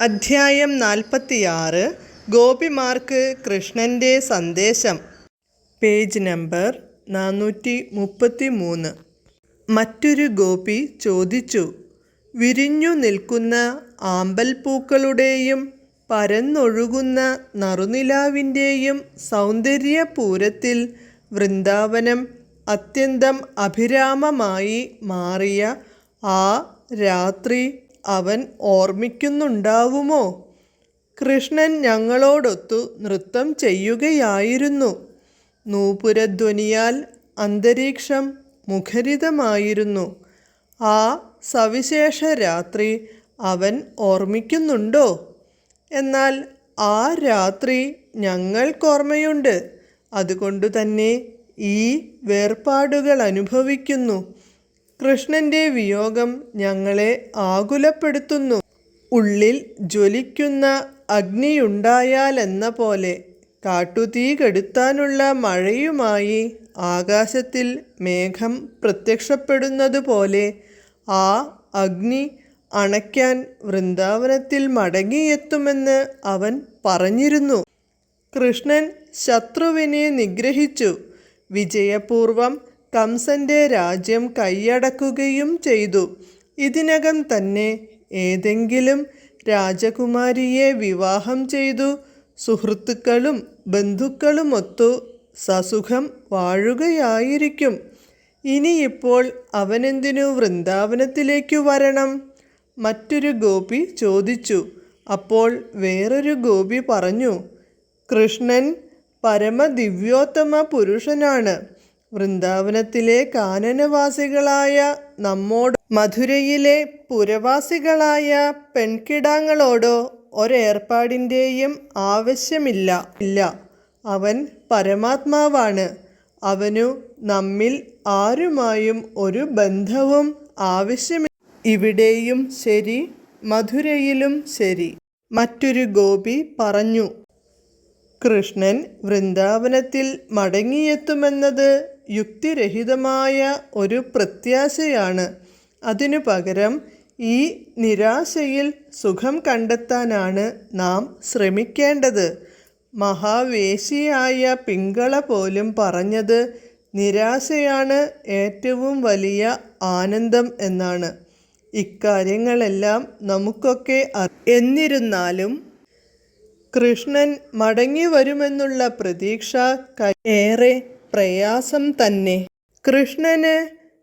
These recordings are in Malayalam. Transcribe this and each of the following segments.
അധ്യായം നാൽപ്പത്തിയാറ്. ഗോപിമാർക്ക് കൃഷ്ണന്റെ സന്ദേശം. പേജ് നമ്പർ നാനൂറ്റി മുപ്പത്തി മൂന്ന് മറ്റൊരു ഗോപി ചോദിച്ചു വിരിഞ്ഞു നിൽക്കുന്ന ആമ്പൽപ്പൂക്കളുടെയും പരന്നൊഴുകുന്ന നറുനിലാവിന്റെയും സൗന്ദര്യപൂരത്തിൽ വൃന്ദാവനം അത്യന്തം അഭിരാമമായി മാറിയ ആ രാത്രി അവൻ ഓർമ്മിക്കുന്നുണ്ടാവുമോ? കൃഷ്ണൻ ഞങ്ങളോടൊത്തു നൃത്തം ചെയ്യുകയായിരുന്നു. നൂപുരധ്വനിയാൽ അന്തരീക്ഷം മുഖരിതമായിരുന്നു. ആ സവിശേഷ രാത്രി അവൻ ഓർമ്മിക്കുന്നുണ്ടോ? എന്നാൽ ആ രാത്രി ഞങ്ങൾക്കോർമ്മയുണ്ട്. അതുകൊണ്ടുതന്നെ ഈ വേർപാടുകൾ അനുഭവിക്കുന്നു. കൃഷ്ണന്റെ വിയോഗം ഞങ്ങളെ ആകുലപ്പെടുത്തുന്നു. ഉള്ളിൽ ജ്വലിക്കുന്ന അഗ്നിയുണ്ടായാലെന്ന പോലെ കാട്ടുതീ കെടുത്താനുള്ള മഴയുമായി ആകാശത്തിൽ മേഘം പ്രത്യക്ഷപ്പെടുന്നതുപോലെ ആ അഗ്നി അണയ്ക്കാൻ വൃന്ദാവനത്തിൽ മടങ്ങിയെത്തുമെന്ന് അവൻ പറഞ്ഞിരുന്നു. കൃഷ്ണൻ ശത്രുവിനെ നിഗ്രഹിച്ചു. വിജയപൂർവം കംസന്റെ രാജ്യം കൈയടക്കുകയും ചെയ്തു. ഇതിനകം തന്നെ ഏതെങ്കിലും രാജകുമാരിയെ വിവാഹം ചെയ്തു. സുഹൃത്തുക്കളും ബന്ധുക്കളുമൊത്തു സസുഖം വാഴുകയായിരിക്കും. ഇനിയിപ്പോൾ അവനെന്തിനു വൃന്ദാവനത്തിലേക്കു വരണം? മറ്റൊരു ഗോപി ചോദിച്ചു. അപ്പോൾ വേറൊരു ഗോപി പറഞ്ഞു കൃഷ്ണൻ പരമദിവ്യോത്തമ പുരുഷനാണ്. വൃന്ദാവനത്തിലെ കാനനവാസികളായ നമ്മോട് മധുരയിലെ പുരവാസികളായ പെൺകിടാങ്ങളോടോ ഒരേർപ്പാടിന്റെയും ആവശ്യമില്ല. ഇല്ല. അവൻ പരമാത്മാവാണ്. അവനു നമ്മിൽ ആരുമായും ഒരു ബന്ധവും ആവശ്യമില്ല. ഇവിടെയും ശരി മധുരയിലും ശരി. മറ്റൊരു ഗോപി പറഞ്ഞു കൃഷ്ണൻ വൃന്ദാവനത്തിൽ മടങ്ങിയെത്തുമെന്നത് യുക്തിരഹിതമായ ഒരു പ്രത്യാശയാണ്. അതിനു പകരം ഈ നിരാശയിൽ സുഖം കണ്ടെത്താനാണ് നാം ശ്രമിക്കേണ്ടത്. മഹാവേശിയായ പിങ്കള പോലും പറഞ്ഞത് നിരാശയാണ് ഏറ്റവും വലിയ ആനന്ദം എന്നാണ്. ഇക്കാര്യങ്ങളെല്ലാം നമുക്കൊക്കെ എന്നിരുന്നാലും കൃഷ്ണൻ മടങ്ങി വരുമെന്നുള്ള പ്രതീക്ഷ ഏറെ പ്രയാസം തന്നെ. കൃഷ്ണന്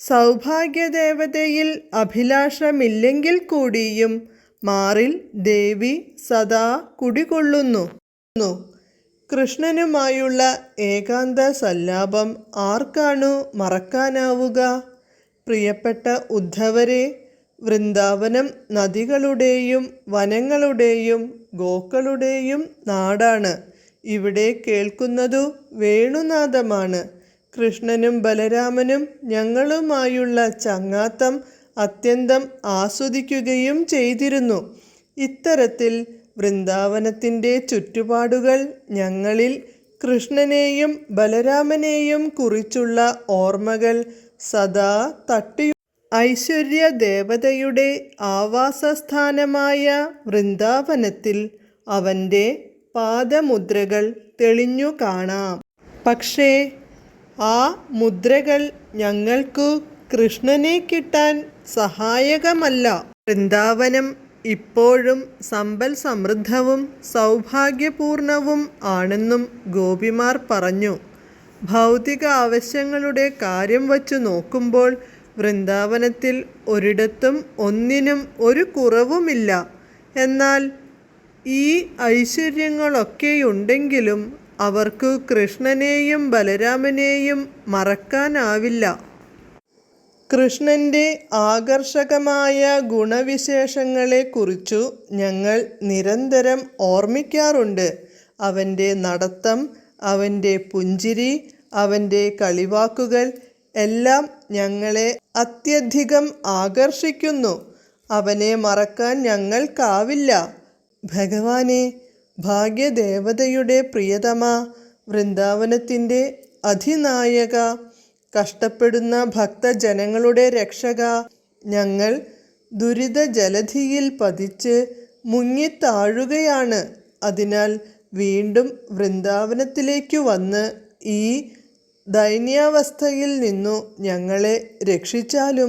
സൗഭാഗ്യദേവതയിൽ അഭിലാഷമില്ലെങ്കിൽ കൂടിയും മാറിൽ ദേവി സദാ കുടികൊള്ളുന്നു. കൃഷ്ണനുമായുള്ള ഏകാന്ത സല്ലാപം ആർക്കാണു മറക്കാനാവുക? പ്രിയപ്പെട്ട ഉദ്ധവരെ വൃന്ദാവനം നദികളുടെയും വനങ്ങളുടെയും ഗോക്കളുടെയും നാടാണ്. ഇവിടെ കേൾക്കുന്നതു വേണുനാദമാണ് കൃഷ്ണനും ബലരാമനും ഞങ്ങളുമായുള്ള ചങ്ങാത്തം അത്യന്തം ആസ്വദിക്കുകയും ചെയ്തിരുന്നു. ഇത്തരത്തിൽ വൃന്ദാവനത്തിന്റെ ചുറ്റുപാടുകൾ ഞങ്ങളിൽ കൃഷ്ണനെയും ബലരാമനെയും കുറിച്ചുള്ള ഓർമ്മകൾ സദാ തട്ടി ഐശ്വര്യ ദേവതയുടെ ആവാസസ്ഥാനമായ വൃന്ദാവനത്തിൽ അവന്റെ പാദമുദ്രകൾ തെളിഞ്ഞു കാണാം. പക്ഷേ ആ മുദ്രകൾ ഞങ്ങൾക്കു കൃഷ്ണനെ കിട്ടാൻ സഹായകമല്ല. വൃന്ദാവനം ഇപ്പോഴും സമ്പൽ സമൃദ്ധവും സൗഭാഗ്യപൂർണവും ആണെന്നും ഗോപിമാർ പറഞ്ഞു. ഭൗതിക ആവശ്യങ്ങളുടെ കാര്യം വച്ചു നോക്കുമ്പോൾ വൃന്ദാവനത്തിൽ ഒരിടത്തും ഒന്നിനും ഒരു കുറവുമില്ല. എന്നാൽ ഈ ഐശ്വര്യങ്ങളൊക്കെയുണ്ടെങ്കിലും അവർക്ക് കൃഷ്ണനെയും ബലരാമനെയും മറക്കാനാവില്ല. കൃഷ്ണന്റെ ആകർഷകമായ ഗുണവിശേഷങ്ങളെക്കുറിച്ചു ഞങ്ങൾ നിരന്തരം ഓർമ്മിക്കാറുണ്ട്. അവന്റെ നടത്തം അവന്റെ പുഞ്ചിരി അവന്റെ കളിവാക്കുകൾ എല്ലാം ഞങ്ങളെ അത്യധികം ആകർഷിക്കുന്നു. അവനെ മറക്കാൻ ഞങ്ങൾക്കാവില്ല. ഭഗവാനെ ഭാഗ്യദേവതയുടെ പ്രിയതമ വൃന്ദാവനത്തിന്റെ അധിനായക കഷ്ടപ്പെടുന്ന ഭക്തജനങ്ങളുടെ രക്ഷക ഞങ്ങൾ ദുരിത ജലധിയിൽ പതിച്ച് മുങ്ങിത്താഴുകയാണ്. അതിനാൽ വീണ്ടും വൃന്ദാവനത്തിലേക്ക് വന്ന് ഈ ദൈന്യാവസ്ഥയിൽ നിന്നു ഞങ്ങളെ രക്ഷിച്ചാലും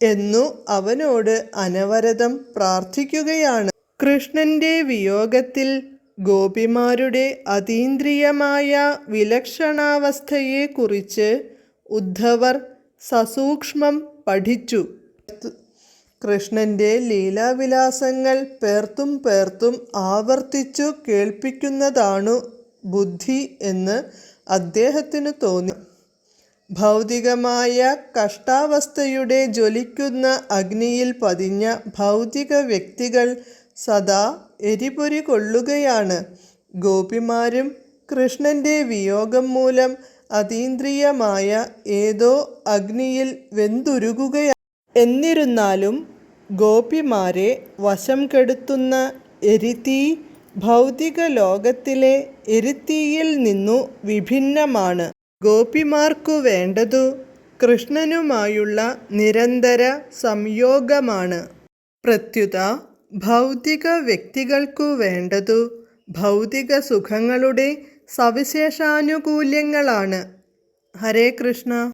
എന്നു അവനോട് അനവരതം പ്രാർത്ഥിക്കുകയാണ്. കൃഷ്ണന്റെ വിയോഗത്തിൽ ഗോപിമാരുടെ അതീന്ദ്രിയമായ വിലക്ഷണാവസ്ഥയെക്കുറിച്ച് ഉദ്ധവർ സസൂക്ഷ്മം പഠിച്ചു. കൃഷ്ണന്റെ ലീലാവിലാസങ്ങൾ പേർത്തും പേർത്തും ആവർത്തിച്ചു കേൾപ്പിക്കുന്നതാണു ബുദ്ധി എന്ന് അദ്ദേഹത്തിന് തോന്നി. ഭൗതികമായ കഷ്ടാവസ്ഥയുടെ ജ്വലിക്കുന്ന അഗ്നിയിൽ പതിഞ്ഞ ഭൗതിക വ്യക്തികൾ സദാ എരിപൊരി കൊള്ളുകയാണ്. ഗോപിമാരും കൃഷ്ണന്റെ വിയോഗം മൂലം അതീന്ദ്രിയമായ ഏതോ അഗ്നിയിൽ വെന്തുരുകുകയാണ്. എന്നിരുന്നാലും ഗോപിമാരെ വശം കെടുത്തുന്ന എരിതീ ഭൗതിക ലോകത്തിലെ എരിത്തീയിൽ നിന്നു വിഭിന്നമാണ്. ഗോപിമാർക്കു വേണ്ടതു കൃഷ്ണനുമായുള്ള നിരന്തര സംയോഗമാണ്. പ്രത്യുത ഭൗതിക വ്യക്തികൾക്കു വേണ്ടതു ഭൗതിക സുഖങ്ങളുടെ സവിശേഷാനുകൂല്യങ്ങളാണ്. ഹരേ കൃഷ്ണ.